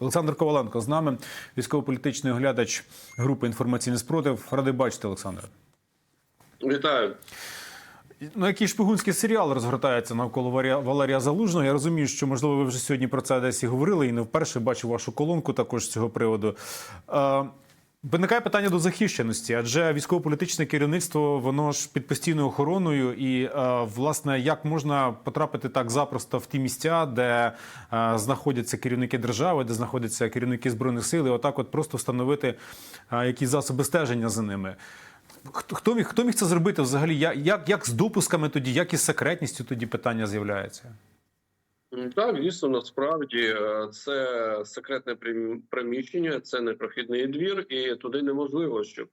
Олександр Коваленко з нами, військово-політичний оглядач групи інформаційний спротив. Радий бачити, Олександр. Вітаю. Ну, який шпигунський серіал розгортається навколо Валерія Залужного. Я розумію, що можливо ви вже сьогодні про це десь і говорили, і не вперше бачу вашу колонку також з цього приводу. Виникає питання до захищеності, адже військово-політичне керівництво воно ж під постійною охороною, і е, власне як можна потрапити так запросто в ті місця, де е, знаходяться керівники держави, де знаходяться керівники збройних сил, і отак, от просто встановити е, якісь засоби стеження за ними. Хто, міг хто міг це зробити взагалі? Як, як з допусками тоді, як із секретністю тоді питання з'являється? Так, дійсно, насправді е, це секретне прим- приміщення, це непрохідний двір, і туди неможливо, щоб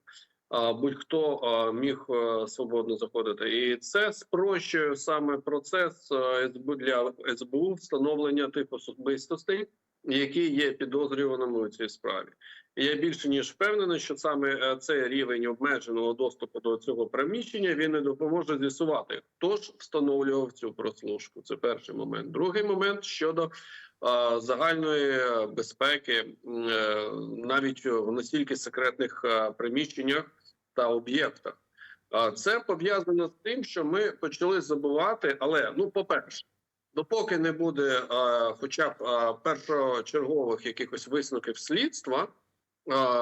будь-хто міг е, свободно заходити. І це спрощує саме процес е, для СБУ встановлення тих особистостей, які є підозрюваними у цій справі. Я більше ніж впевнений, що саме е, цей рівень обмеженого доступу до цього приміщення він не допоможе з'ясувати, хто ж встановлював цю прослушку. Це перший момент. Другий момент щодо загальної безпеки, навіть в настільки секретних приміщеннях та об'єктах. Це пов'язано з тим, що ми почали забувати, але ну, по-перше, допоки не буде хоча б першочергових якихось висновків слідства,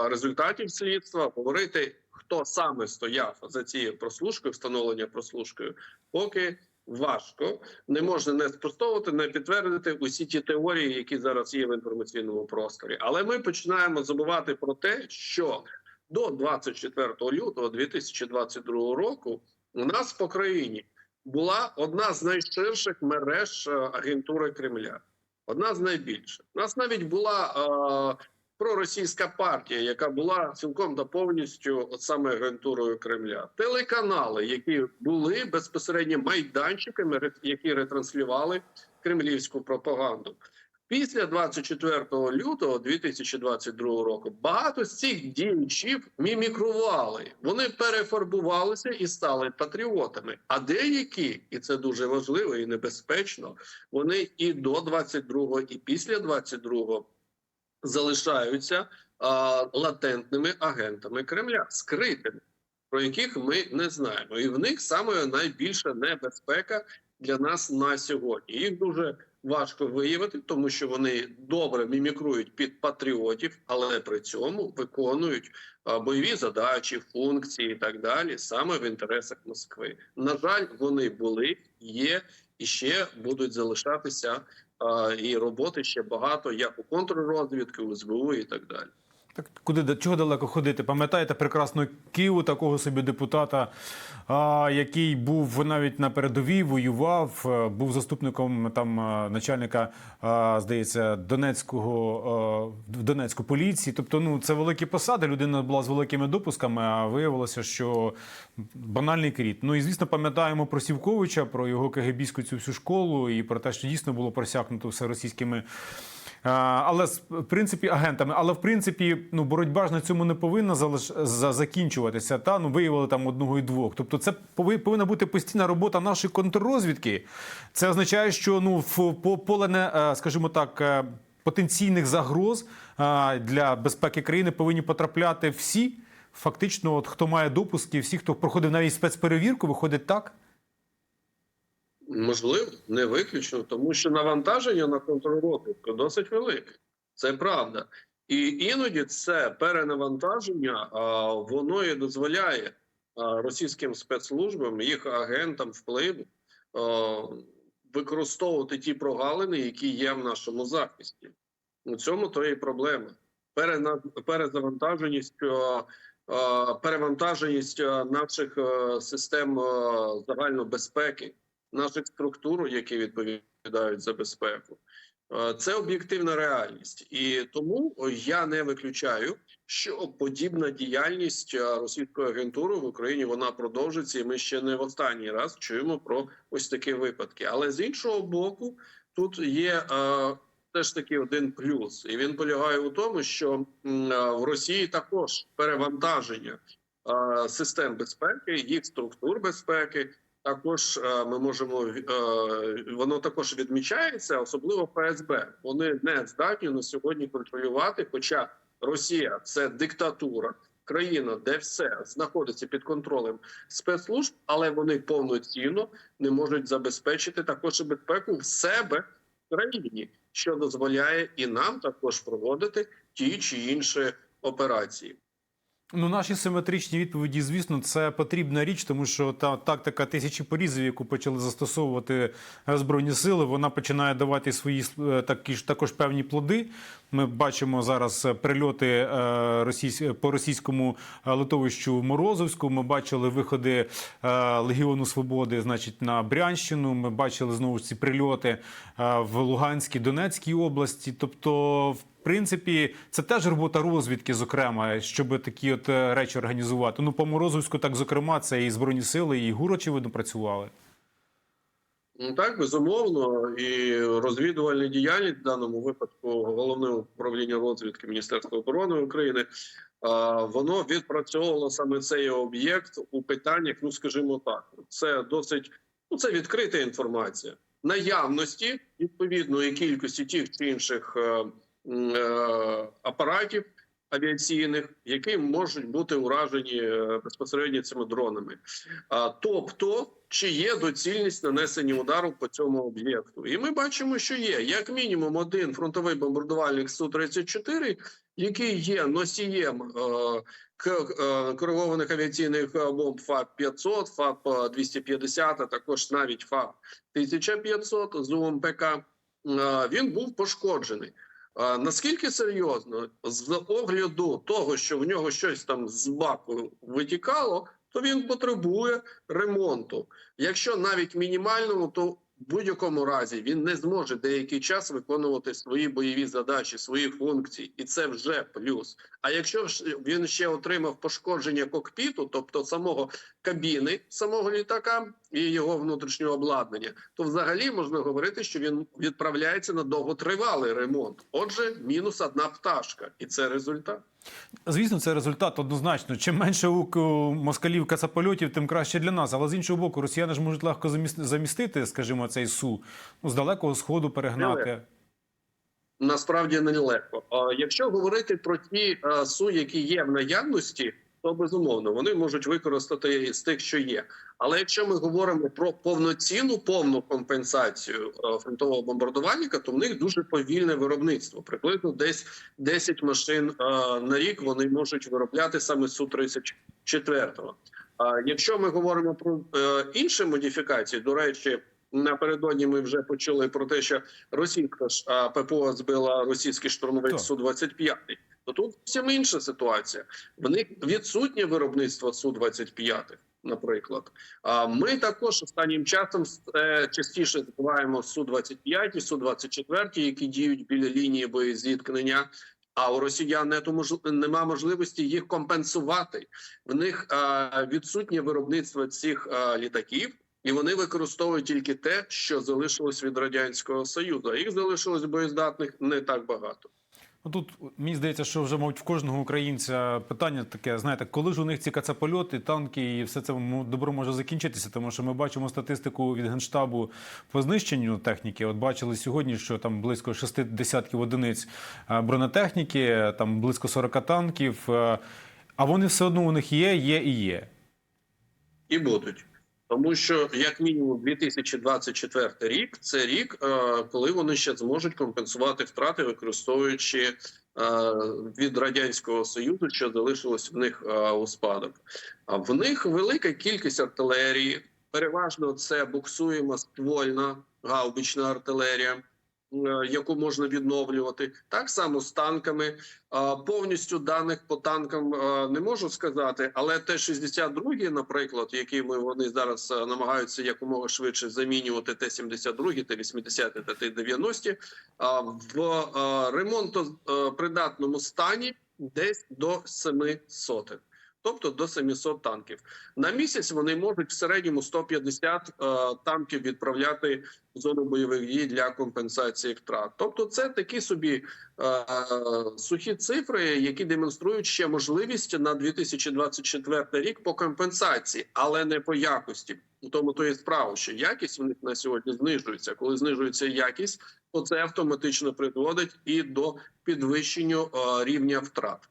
результатів слідства, говорити, хто саме стояв за цією прослушкою, встановлення прослушкою, поки важко не можна не спростовувати, не підтвердити усі ті теорії, які зараз є в інформаційному просторі. Але ми починаємо забувати про те, що до 24 лютого 2022 року у нас по країні була одна з найширших мереж е, агентури Кремля, одна з найбільших. У нас навіть була е, проросійська партія, яка була цілком та повністю саме агентурою Кремля. Телеканали, які були безпосередньо майданчиками, які ретранслювали кремлівську пропаганду. Після 24 лютого 2022 року багато з цих діячів мімікрували. Вони перефарбувалися і стали патріотами. А деякі, і це дуже важливо і небезпечно, вони і до 22-го, і після 22-го залишаються а, латентними агентами Кремля, скритими, про яких ми не знаємо. І в них саме найбільша небезпека для нас на сьогодні. Їх дуже важко виявити, тому що вони добре мімікрують під патріотів, але при цьому виконують бойові задачі, функції і так далі, саме в інтересах Москви. На жаль, вони були, є і ще будуть залишатися. І роботи ще багато, як у контррозвідки, у СБУ і так далі. Так куди чого далеко ходити? Пам'ятаєте прекрасно Києву, такого собі депутата, а, який був навіть на передовій, воював, е, був заступником там е, начальника, а, здається, Донецького е, в Донецьку поліції. Тобто, ну це великі посади. Людина була з великими допусками. А виявилося, що банальний кріт. Ну і звісно, пам'ятаємо про Сівковича, про його КГБську цю всю школу і про те, що дійсно було просякнуто все російськими. Але в принципі агентами, але в принципі, ну боротьба ж на цьому не повинна залиш... за- закінчуватися. Та ну виявили там одного і двох. Тобто, це повинна бути постійна робота нашої контррозвідки. Це означає, що ну в поле не е, скажімо так. е, Потенційних загроз е, для безпеки країни повинні потрапляти всі. Фактично, от хто має допуски, всі, хто проходив навіть спецперевірку, виходить так. Можливо, не виключно, тому що навантаження на контррозвідку досить велике. Це правда. І іноді це перенавантаження, а, воно і дозволяє російським спецслужбам, їх агентам впливу використовувати ті прогалини, які є в нашому захисті. У цьому то і проблема. Перезавантаженість, перевантаженість наших систем а, загальної безпеки наших структур, які відповідають за безпеку. Е, Це об'єктивна реальність, і тому я не виключаю, що подібна діяльність е, російської агентури в Україні вона продовжиться, і ми ще не в останній раз чуємо про ось такі випадки. Але з іншого боку, тут є е, теж таки один плюс, і він полягає у тому, що е, в Росії також перевантаження систем безпеки, їх структур безпеки також е, ми можемо е, воно також відмічається, особливо ФСБ. Вони не здатні на сьогодні контролювати. Хоча Росія це диктатура, країна, де все знаходиться під контролем спецслужб, але вони повноцінно не можуть забезпечити також безпеку в себе в країні, що дозволяє і нам також проводити ті чи інші операції. Ну, наші симетричні відповіді, звісно, це потрібна річ, тому що та тактика тисячі порізів, яку почали застосовувати збройні сили, вона починає давати свої е, такі ж також певні плоди. Ми бачимо зараз е, прильоти е, по російському литовищу Морозовську. Ми бачили виходи Легіону Свободи, значить, на Брянщину. Ми бачили знову ж ці прильоти в Луганській, Донецькій області. Тобто, в принципі, це теж робота розвідки, зокрема, щоб такі от е, речі організувати. Ну, по Морозовську, так зокрема, це і збройні сили, і ГУР, очевидно, працювали. Ну, Так, безумовно, і розвідувальна діяльність в даному випадку головне управління розвідки Міністерства оборони України. Воно відпрацьовувало саме цей об'єкт у питаннях. Ну скажімо так, це досить ну це відкрита інформація наявності відповідної кількості тих чи інших е, е, апаратів авіаційних, які можуть бути уражені е, безпосередньо цими дронами. Тобто, чи є доцільність нанесення удару по цьому об'єкту? І ми бачимо, що є як мінімум один фронтовий бомбардувальник су 34 який є носієм е, е, коригованих авіаційних е, бомб ФАП 500 ФАП е, 250, а також навіть ФАП 1500 з УМПК. Е, Він був пошкоджений. Наскільки серйозно з огляду того, що в нього щось там з баку витікало, то він потребує ремонту. Якщо навіть мінімальному, то в будь-якому разі він не зможе деякий час виконувати свої бойові задачі, свої функції, і це вже плюс. А якщо він ще отримав пошкодження кокпіту, тобто самого кабіни, самого літака і його внутрішнього обладнання, то взагалі можна говорити, що він відправляється на довготривалий ремонт. Отже, мінус одна пташка, і це результат. Звісно, це результат однозначно. Чим менше у к- москалів кацапольотів, тим краще для нас. Але з іншого боку, росіяни ж можуть легко заміс- замістити, скажімо, цей су ну, з далекого сходу перегнати. Насправді нелегко. Якщо говорити про ті е, су, які є в наявності, то безумовно вони можуть використати з тих, що є. Але якщо ми говоримо про повноцінну повну компенсацію е, фронтового бомбардувальника, то в них дуже повільне виробництво. Приблизно десь 10 машин е, на рік вони можуть виробляти саме су 34 А якщо ми говоримо про е, інші модифікації, до речі. Напередодні ми вже почули про те, що російська ж ППО збила російський штурмовик су 25 То тут зовсім інша ситуація. В них відсутнє виробництво су 25 Наприклад, а ми також останнім часом е, частіше збиваємо су 25 і су 24 які діють біля лінії боєзіткнення. А у росіян нема можливості їх компенсувати. В них е, відсутнє виробництво цих е, літаків. І вони використовують тільки те, що залишилось від радянського союзу. Їх залишилось боєздатних не так багато. Ну, Тут мені здається, що вже мабуть в кожного українця питання таке: знаєте, коли ж у них ці кацапольоти, танки і все це добро може закінчитися, тому що ми бачимо статистику від генштабу по знищенню техніки. От бачили сьогодні, що там близько шести десятків одиниць е, бронетехніки, там близько 40 танків. е, А вони все одно у них є, є і є. І будуть. Тому що, як мінімум, 2024 рік це рік, е, коли вони ще зможуть компенсувати втрати, використовуючи е, від радянського союзу, що залишилось в них е, у спадок. А в них велика кількість артилерії. Переважно це буксуємо ствольна гаубична артилерія, яку можна відновлювати. Так само з танками. Повністю даних по танкам е, не можу сказати, але Т-62, наприклад, які ми вони зараз е, намагаються якомога швидше замінювати Т-72, Т-80, та Т-90, в е, ремонтопридатному стані десь до 7 сотень. Тобто до 700 танків. На місяць вони можуть в середньому 150 е, танків відправляти в зону бойових дій для компенсації втрат. Тобто, це такі собі е, сухі цифри, які демонструють ще можливість на 2024 рік по компенсації, але не по якості. У тому то є справа, що якість у них на сьогодні знижується. Коли знижується якість, то це автоматично приводить і до підвищення е, рівня втрат.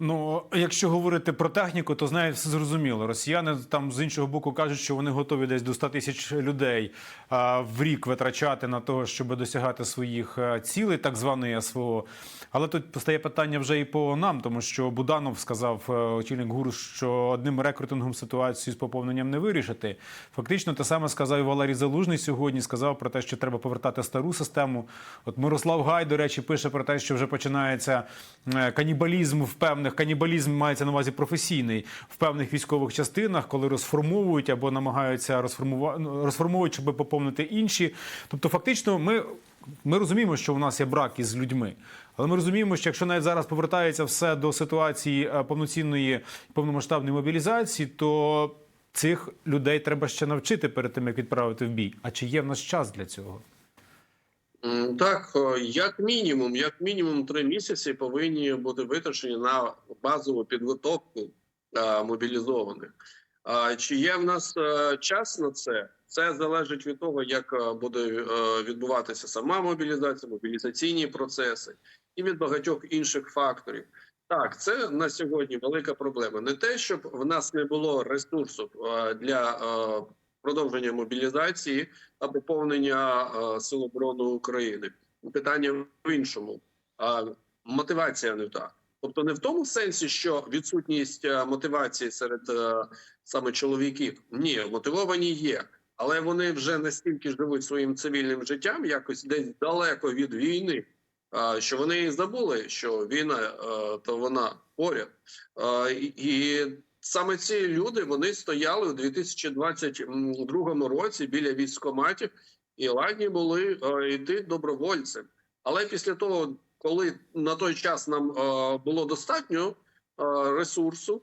Ну, якщо говорити про техніку, то знає все зрозуміло. Росіяни там з іншого боку кажуть, що вони готові десь до 100 тисяч людей а, в рік витрачати на того, щоб досягати своїх цілей, так званої СВО. Але тут постає питання вже і по нам, тому що Буданов сказав е, очільник ГУР, що одним рекрутингом ситуацію з поповненням не вирішити. Фактично, те саме сказав і Валерій Залужний сьогодні. Сказав про те, що треба повертати стару систему. От Мирослав Гай, до речі, пише про те, що вже починається е, канібалізм в певних канібалізм мається на увазі професійний в певних військових частинах, коли розформовують або намагаються розформувати розформовують, щоб поповнити інші. Тобто, фактично, ми. Ми розуміємо, що у нас є брак із людьми, але ми розуміємо, що якщо навіть зараз повертається все до ситуації е, повноцінної повномасштабної мобілізації, то цих людей треба ще навчити перед тим, як відправити в бій. А чи є в нас час для цього? Так, як мінімум, як мінімум три місяці повинні бути витрачені на базову підготовку мобілізованих. Чи є в нас е, час на це? Це залежить від того, як е, буде е, відбуватися сама мобілізація, мобілізаційні процеси і від багатьох інших факторів. Так, це на сьогодні велика проблема. Не те, щоб в нас не було ресурсу е, для продовження мобілізації та поповнення е, Сил оборони України. Питання в іншому. Мотивація не та. Тобто не в тому сенсі, що відсутність е, мотивації серед е, саме чоловіків. Ні, мотивовані є, але вони вже настільки живуть своїм цивільним життям, якось десь далеко від війни, що вони забули, що війна то вона поряд. І саме ці люди вони стояли у 2022 році біля військкоматів і ладні були е, йти добровольцем. Але після того, коли на той час нам е, було достатньо е, ресурсу,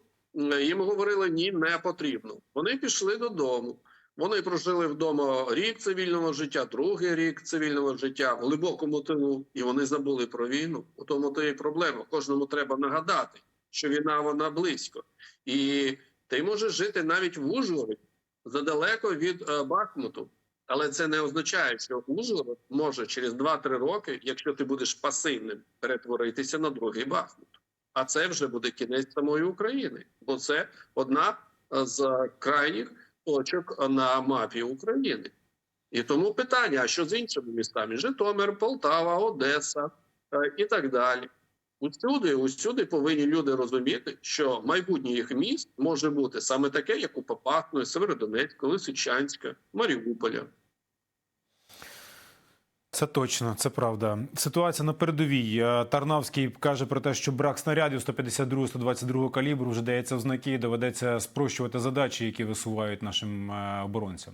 їм говорили ні, не потрібно. Вони пішли додому. Вони прожили вдома рік цивільного життя, другий рік цивільного життя в глибокому тилу, і вони забули про війну. У тому то і проблема. Кожному треба нагадати, що війна вона близько, і ти можеш жити навіть в Ужгороді задалеко від е, Бахмуту. Але це не означає, що Ужгород може через 2-3 роки, якщо ти будеш пасивним, перетворитися на другий Бахмут. А це вже буде кінець самої України, бо це одна е, з крайніх точок на мапі України. І тому питання: а що з іншими містами? Житомир, Полтава, Одеса е, і так далі. Усюди, усюди повинні люди розуміти, що майбутнє їх міст може бути саме таке, як у Попасної, Северодонецька, Лисичанська, Маріуполя. Це точно, це правда. Ситуація на передовій. Е, Тарнавський каже про те, що брак снарядів 152-122 калібру вже дається в знаки, і доведеться спрощувати задачі, які висувають нашим е, оборонцям.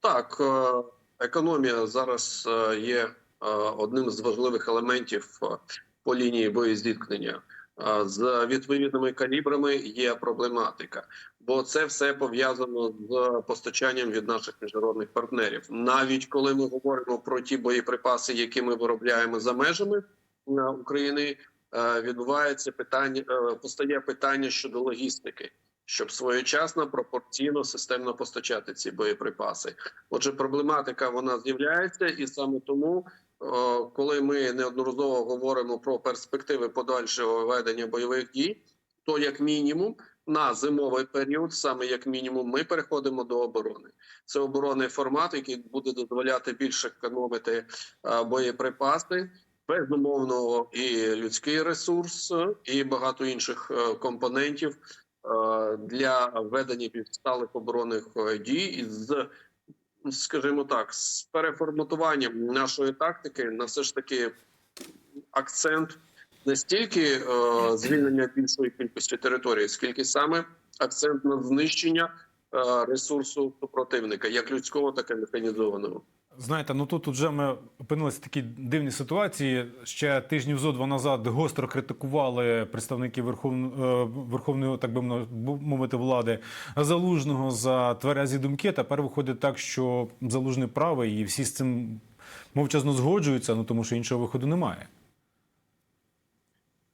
Так, е, економія зараз є одним з важливих елементів по лінії боєзіткнення. З відповідними калібрами є проблематика, бо це все пов'язано з постачанням від наших міжнародних партнерів. Навіть коли ми говоримо про ті боєприпаси, які ми виробляємо за межами України, відбувається питання, постає питання щодо логістики. Щоб своєчасно, пропорційно, системно постачати ці боєприпаси. Отже, проблематика вона з'являється, і саме тому, коли ми неодноразово говоримо про перспективи подальшого ведення бойових дій, то як мінімум на зимовий період, саме як мінімум, ми переходимо до оборони. Це оборонний формат, який буде дозволяти більше економити е, боєприпаси. Безумовно, і людський ресурс, і багато інших е, компонентів е, для ведення підсталих оборонних е, дій з, скажімо так, з переформатуванням нашої тактики на все ж таки акцент не стільки е, звільнення більшої кількості території, скільки саме акцент на знищення е, ресурсу супротивника, як людського, так і механізованого. Знаєте, ну тут вже ми опинилися в такій дивній ситуації. Ще тижнів зо два назад гостро критикували представники Верховної, Верховної, так би мовити, влади залужного за тверезі думки. Тепер виходить так, що залужний правий, і всі з цим мовчазно згоджуються, ну тому що іншого виходу немає.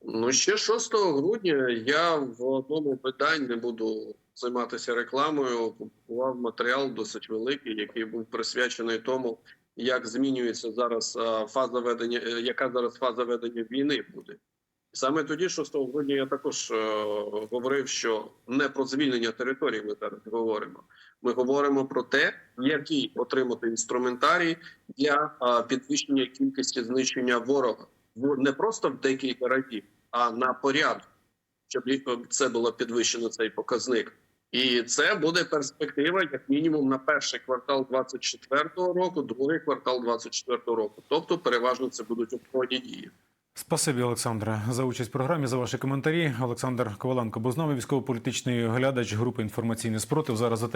Ну, ще 6 грудня я в одному виданні не буду займатися рекламою. Опублікував матеріал досить великий, який був присвячений тому, як змінюється зараз фаза ведення, е, яка зараз фаза ведення війни буде. Саме тоді, 6 грудня, я також е, говорив, що не про звільнення території ми зараз говоримо. Ми говоримо про те, який отримати інструментарій для підвищення кількості знищення ворога. Не просто в декілька разів, а на порядок, щоб це було підвищено цей показник. І це буде перспектива, як мінімум, на перший квартал 24-го року, другий квартал 24-го року. Тобто, переважно це будуть обходні дії. Спасибі, Олександре, за участь в програмі, за ваші коментарі. Олександр Коваленко був з нами, військово-політичний глядач групи інформаційний спротив. Зараз за